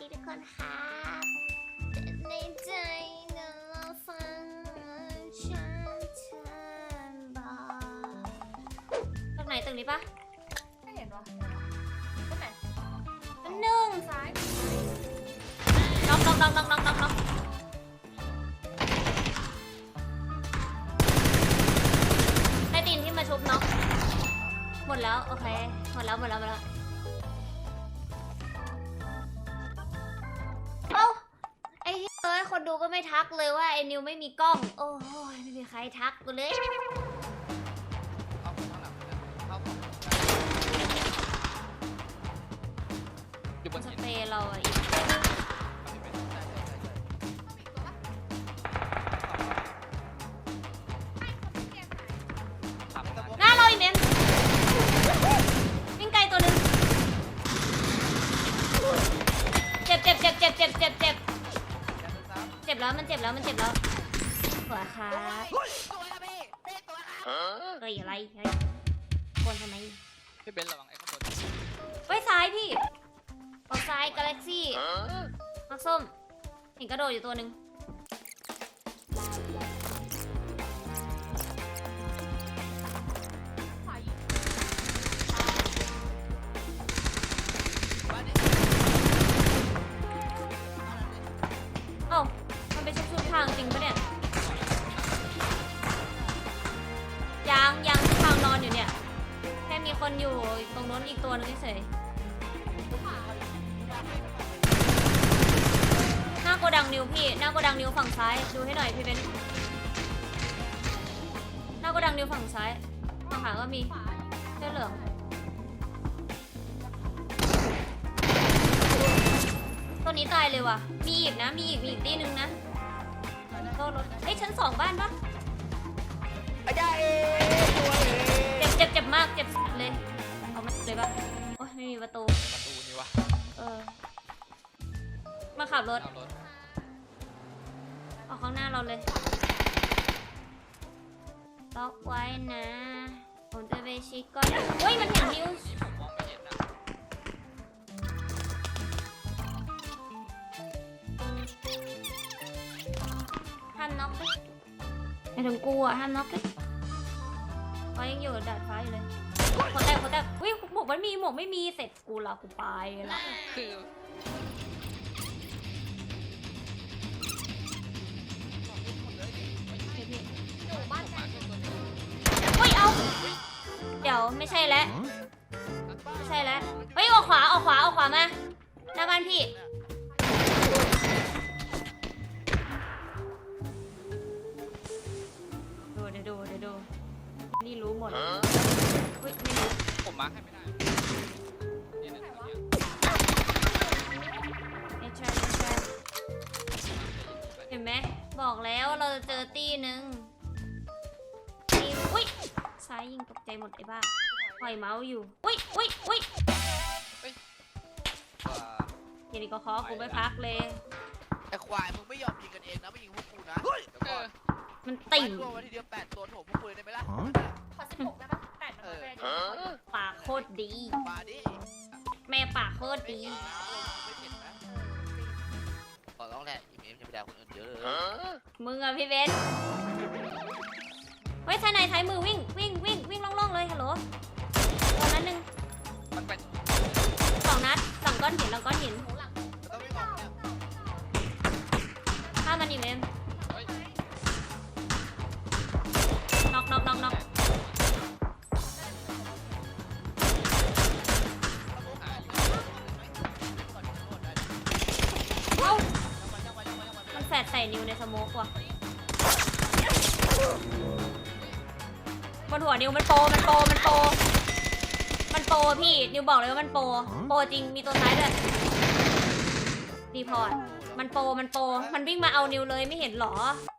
ดีทุกคนครับแต่ในใจก็รอฟังฉันเธอบอกตรงไหนตรงนี้ปะไม่เห็นวะตรงไหนอันหนึ่งซ้ายน็อกน็อกน็อกน็อกน็อกน็อกน็อกใต้ตีนที่มาชุบน็อกหมดแล้ว โอเค หมดแล้ว หมดแล้ว หมดแล้ว ไม่ทักเลยว่าไอ้นิวไม่มีกล้อง โอ้ยไม่มีใครทักกูเลยเอาข้างหลังเข้าของอยู่บนสหินเปรย์เราอะอีก แล้วมันเจ็บแล้วมันเจ็บแล้วหัวขาตัวละพี่เต้ตัวละเฮ้ยอะไรเฮ้ยบนทำไมพี่เบนระวังไอ้ข้างบนไว้ซ้ายพี่ออกซ้ายกาแล็กซี่มักส้มเห็นกระโดดอยู่ตัวหนึ่ง คนอยู่ตรงโน้นอีกตัวนึงเฉยหน้าโกดังนิวพี่ หน้าโกดังนิวฝั่งซ้ายดูให้หน่อยพี่เบนหน้าโกดังนิวฝั่งซ้ายฝั่งขวาก็มีเสื้อเหลืองตัวนี้ตายเลยว่ะ มีอีกนะ มีอีก มีอีกตีหนึ่งนะโทษรถเฮ้ยชั้นสองบ้านปะอาจารย์ตัว มากเจ็บสุดเลย เอามาเลยปะโอ้ยไม่มีประตู ประตูนี่วะเออ มาขับรถ เอารถออกข้างหน้าเราเลย ล็อกไว้นะ ผมจะไปชิคก่อนเฮ้ย มันเห็นนิวนี่ผมมองไม่เห็นนะห้ามน็อกเลยไอ้ถึงกูอะห้ามน็อกเลยเขายังอยู่ดาดฟ้าอยู่เลยโคแตกโคแตกอุ้ยหมวกมันมีหมวกไม่มีเสร็จกูละกูไปละคือเฮ้ยพี่อยู่บ้านไหนเฮ้ยเอาเดี๋ยวไม่ใช่แล้วไม่ใช่แล้วเฮ้ยออกขวาออกขวาออกขวามาหน้าบ้านพี่ หมดเฮ้ยไม่รู้ผมมาร์คให้ไม่ได้นี่นะเนี่ยไม่ใช่ไม่ใช่เห็นไหมบอกแล้วเราจะเจอตีหนึ่งตีอุ้ยซ้ายยิงตกใจหมดไอ้บ้าปล่อยเมาส์อยู่อุ้ยอุ้ยอุ้ยว่าอย่าดีก็ขอกูไม่พักเลย ไอ้ควายมึงไม่ยอมยิงกันเองนะไม่ยิงพวกกูนะเดี๋ยวเอก่ออนมันติ่งตัววันทีเดียวแปดตัวโถมพวกกูเลยได้ไหมล่ะขอสิบ หกได้ปะแปดมันไม่ได้ดิปากโคตรดี มาดิแม่ปากโคตรไม่ดีเห็นนะไม่เห็นนะขอร้องแหละอีเมลจะไปด่าคนอื่นเยอะเลยมึงอะพี่เบนเฮ้ยท้ายในท้ายมือวิ่งวิ่งวิ่งวิ่งล่องๆเลยฮัลโหลตัวนั้นหนึ่งมันเป็นสองนัดสองก้อนหินแล้วก้อนหิน ส่นิวในสโมกว่ะบนหัวนิวมันโปรมันโปรมันโปรมันโปรพี่ นิวบอกเลยว่ามันโปรโปรจริง มีตัวท้ายด้วยรีพอร์ต มันโปรมันโปรมันวิ่งมาเอานิวเลยไม่เห็นหรอ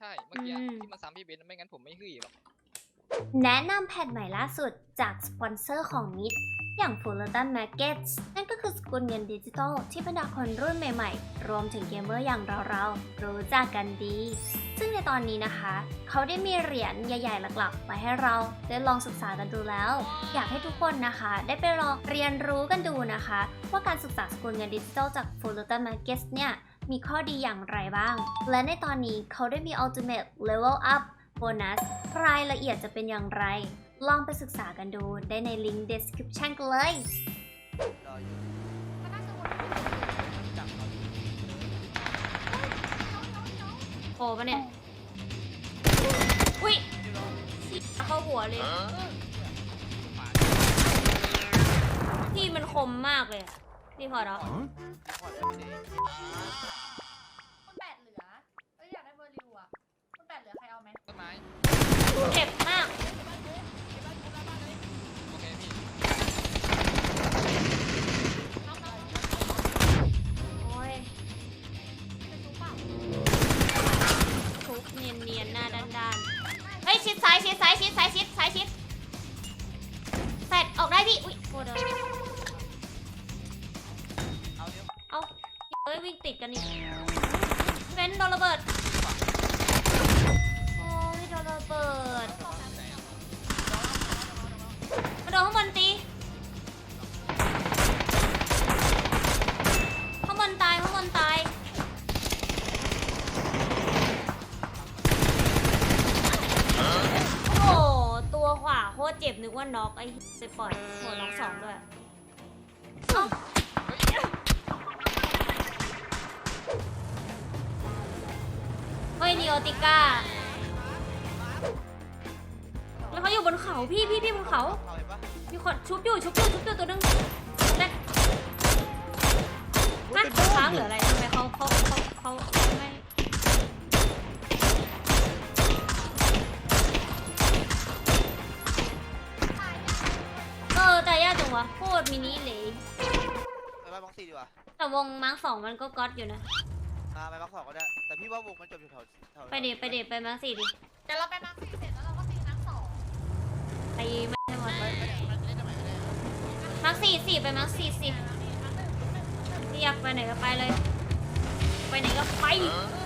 ใช่ เมื่อกี้อืมที่มันซ้ำพี่เบนไม่งั้นผมไม่ฮึ่ยหรอก แนะนำแผ่นใหม่ล่าสุดจากสปอนเซอร์ของมิด อย่าง Fullerton Markets นั่นก็คือสกุลเงินดิจิทัลที่บรรดาคนรุ่นใหม่ๆ รวมถึงเกมเมอร์อย่างเราๆ รู้จักกันดี ซึ่งในตอนนี้นะคะ เขาได้มีเหรียญใหญ่ๆหลักๆ มาให้เราได้ลองศึกษากันดูแล้ว อยากให้ทุกคนนะคะ ได้ไปลองเรียนรู้กันดูนะคะ ว่าการศึกษาสกุลเงินดิจิทัลจาก Fullerton Markets เนี่ยมีข้อดีอย่างไรบ้าง และในตอนนี้เขาได้มี Ultimate Level Up โบนัสรายละเอียดจะเป็นอย่างไร ลองไปศึกษากันดูได้ในลิงก์ description กันเลย รออยู่มันน่าจะวนจับเขาอยู่โผล่ปะเนี่ย อุ้ยที่รอเข้าหัวเลย พี่มันคมมากเลยอะพี่พอร์ตเหรอรีพอร์ตแบบนี้คุณแปดเหลือเอ้ยอยากได้เบอร์ริวอะคุณแปดเหลือใครเอาไหมต้นไม้เจ็บมาก นึกว่าน็อกไอ้ไปปล่อยหัวน็อกสองด้วยเอ้าเฮ้ยนีโอติก้าแล้วเขาอยู่บนเขาพี่พี่พี่บนเขาเอาเห็นปะมีคนชุบอยู่ชุบอยู่ชุบอยู่ตัวนึงแรกฮะค้างหรืออะไรทำไม แต่วงมาร์คสองมันก็ก๊อตอยู่นะ มาไปบล็อกสองก็ได้ แต่พี่ว่าวงมันจบอยู่แถวแถวไปดิไปดิไปมาร์คสี่ดิเดี๋ยวเราไปมาร์คสี่เสร็จแล้วเราก็ตีนักสองไปไม่ให้หมดไปไปมันเล่นได้ไหมไม่ได้มาร์คสี่สี่ไปมาร์คสี่สี่แล้วนี่นักหนึ่งนักหนึ่งนักหนึ่งที่อยากไปไหนก็ไปเลย ไปไหนก็ไปมัน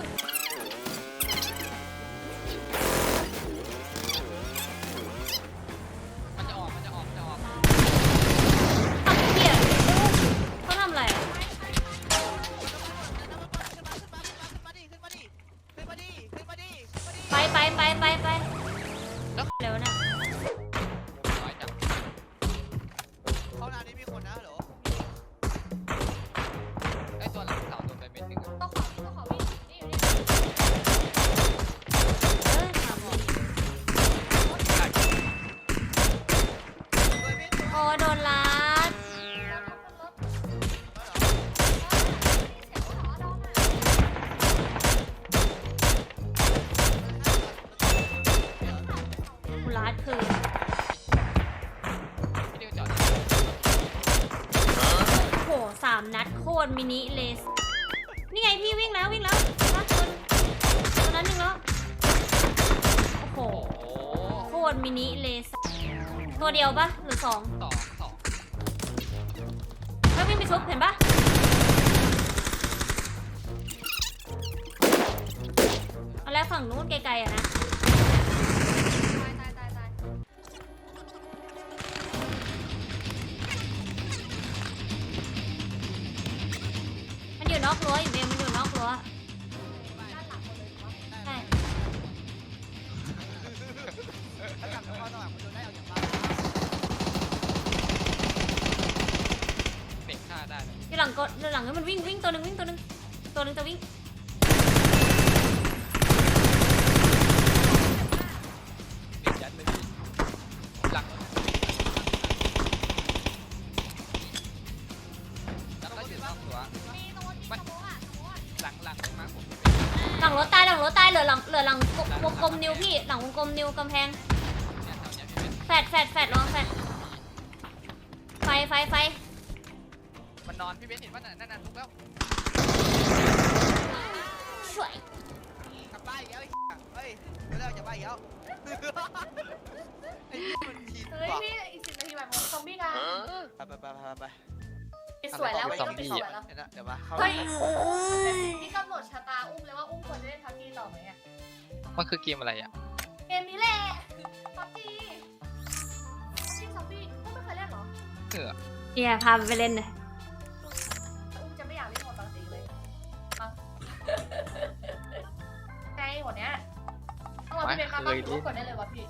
มินิเลส นี่ไงพี่วิ่งแล้ววิ่งแล้วลัดชนตัวนั้นหนึ่งแล้ว โอ้โห โคตรมินิเลส ตัวเดียวปะหรือสองสองสองไม่วิ่งไปชุบเห็นปะเอาแล้วฝั่งนู้นไกลๆอะนะ อยู่นอกรั้วอยู่เบมมันอยู่นอกรั้วด้านหลังหมดเลยวะใช่ถ้ากลับมาข้างหลังมันโดนได้เอาอย่างบ้าเด็กฆ่าได้เลยที่หลังก็หลังให้มันวิ่งวิ่งตัวหนึ่งวิ่งตัวหนึ่งตัวหนึ่งจะวิ่ง หลังวงกลมนิ้วกำแพงเนี่ยแถวเนี้ยพี่เป็นแฟดแฟดแฟดลองแฟดไฟไฟไฟมันนอนพี่เบนเห็นว่านั่นนั่นลุกแล้วช่วยกลับบ้านอีกแล้วไอ้เหี้ยเฮ้ยไม่ได้จะบ้านอีกแล้วไอ้นี่มันชินเฮ้ยว่ะพี่อีกสิบนาทีแบบซอมบี้กันไปไปไปไปไปสวยแล้ววันซอนี้มก็เป็นบี้สวยแล้วเดี๋ยวนะเดี๋ยวมาเข้าเฮ้ยนี่กำหนดชะตาอุ้มเลยว่าอุ้มควรจะเล่นทักกี้ต่อไหมอะมันคือเกมอะไรอะเก มนี้แหละพับจีพับจีซอมบี้อุ้มไม่เคยเล่นเหรอเออเนี่ยพาไปเล่นเลยอุ้มจะไม่อยากเล่นโหมดปกติเลยมั้งไงหัวเนี้ยต้องรอพี่เบนมาต้องถือว่ากดได้เลยวะพี่